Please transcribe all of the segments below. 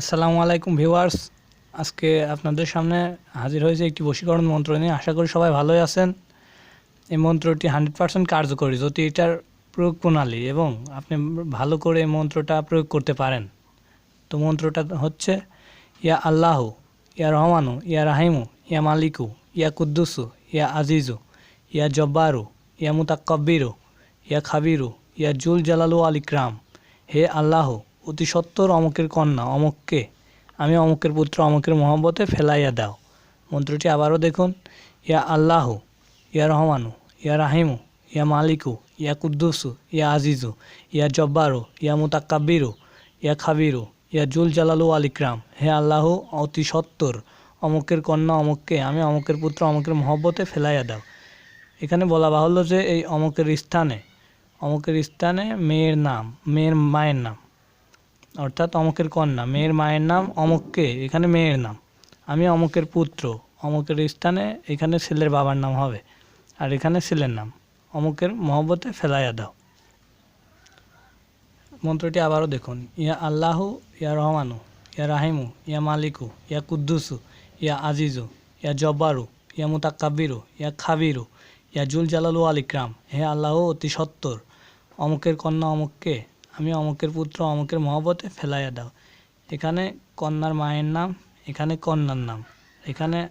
আসসালামু আলাইকুম ভিউয়ার্স। আজকে আপনাদের সামনে হাজির হয়েছে একটি বশীকরণ মন্ত্র নিয়ে। আশা করি সবাই ভালোই আছেন। এই মন্ত্রটি হান্ড্রেড পার্সেন্ট কার্যকরী, যদি এটার প্রয়োগ প্রণালী এবং আপনি ভালো করে এই মন্ত্রটা প্রয়োগ করতে পারেন। তো মন্ত্রটা হচ্ছে, ইয়া আল্লাহ, ইয়া রহমানু, ইয়া রাহিমু, ইয়া মালিকু, ইয়া কুদ্দুসু, ইয়া আজিজু, ইয়া জব্বারু, ইয়া মুতাক্কাব্বিরু, ইয়া খাবিরু, ইয়া জুল জালালু আল ইকরাম। হে আল্লাহ অতি সত্তর অমকের কন্যা, অমককে। আমি অমকের পুত্র, অমকের মহব্বতে ফেলাইয়া দাও। মন্ত্রটি আবারও দেখুন, ইয়া আল্লাহ, ইয়া রহমানু, ইয়া রাহিমু, ইয়া মালিকু, ইয়া কুদ্দুসু, ইয়া আজিজু, ইয়া জব্বারু, ইয়া মুতাক্কাব্বিরু ইয়া খাবিরু, ইয়া জুল জালালু আল ইকরাম। হে আল্লাহ, অতি সত্তর অমকের কন্যা, অমককে আমি অমকের পুত্র, অমকের মহব্বতে ফেলাইয়া দাও। এখানে বলা বাহুল্য যে এই অমকের স্থানে অমকের স্থানে মেয়ের নাম, মেয়ের মায়ের নাম অর্থাৎ অমকের কন্যা। মেয়ের মায়ের নাম অমককে, এখানে মেয়ের নাম। আমি অমকের পুত্র। অমকের স্থানে এখানে ছেলের বাবার নাম হবে। আর এখানে ছেলের নাম। অমকের মহব্বতে ফেলাইয়া দাও। মন্ত্রটি আবারও দেখুন। ইয়া আল্লাহ, ইয়া রহমানু, ইয়া রাহিমু, ইয়া মালিকু, ইয়া কুদ্দুসু, ইয়া আজিজু, ইয়া জব্বারু, ইয়া মুতাক্কাব্বিরু ইয়া খাবিরু, ইয়া জুল জালালু আল হে আল্লাহ, অতি সত্তর। অমুকের কন্যা অমুককে আমি অমুকের পুত্র, অমুকের মহব্বতে ফেলাইয়া দাও। এখানে কন্যার মায়ের নাম, এখানে কন্যার নাম, এখানে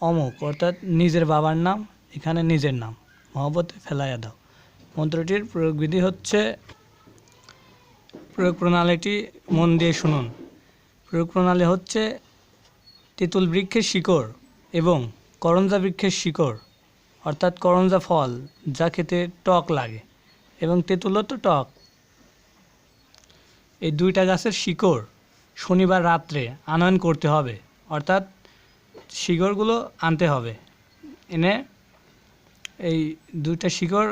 অমুক, অর্থাৎ নিজের বাবার নাম, এখানে নিজের নাম, মহব্বতে ফেলাইয়া দাও। মন্ত্রটির প্রয়োগবিধি হচ্ছে, প্রয়োগ প্রণালীটি মন দিয়ে শুনুন। প্রয়োগ প্রণালী হচ্ছে তেঁতুল বৃক্ষের শিকড় এবং করঞ্জা বৃক্ষের শিকড়, অর্থাৎ করঞ্জা ফল, যা খেতে টক লাগে। এবং তেঁতুলও তো টক। এই দুইটা গাছের শিকড় শনিবার রাত্রে আনয়ন করতে হবে। অর্থাৎ শিকড়গুলো আনতে হবে। এনে এই দুইটা শিকড়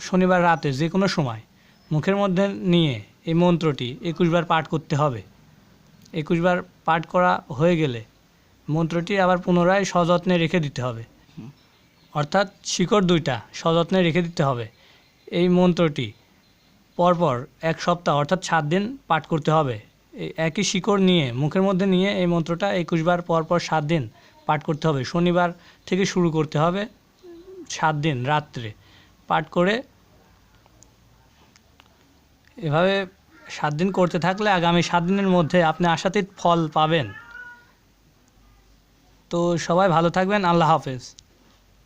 শনিবার রাতে যে কোনো সময় মুখের মধ্যে নিয়ে এই মন্ত্রটি একুশবার পাঠ করতে হবে। একুশবার পাঠ করা হয়ে গেলে মন্ত্রটি আবার পুনরায় সযত্নে রেখে দিতে হবে। অর্থাৎ শিকড় দুইটা সযত্নে রেখে দিতে হবে। এই মন্ত্রটি পরপর এক সপ্তাহ, অর্থাৎ সাত দিন পাঠ করতে হবে। একই শিকড় নিয়ে, মুখের মধ্যে নিয়ে এই মন্ত্রটা একুশবার পরপর সাত দিন পাঠ করতে হবে। শনিবার থেকে শুরু করতে হবে সাত দিন রাত্রে। পাঠ করে এভাবে সাত দিন করতে থাকলে আগামী সাত দিনের মধ্যে আপনি আশাতীত ফল পাবেন। তো সবাই ভালো থাকবেন। আল্লাহ হাফেজ।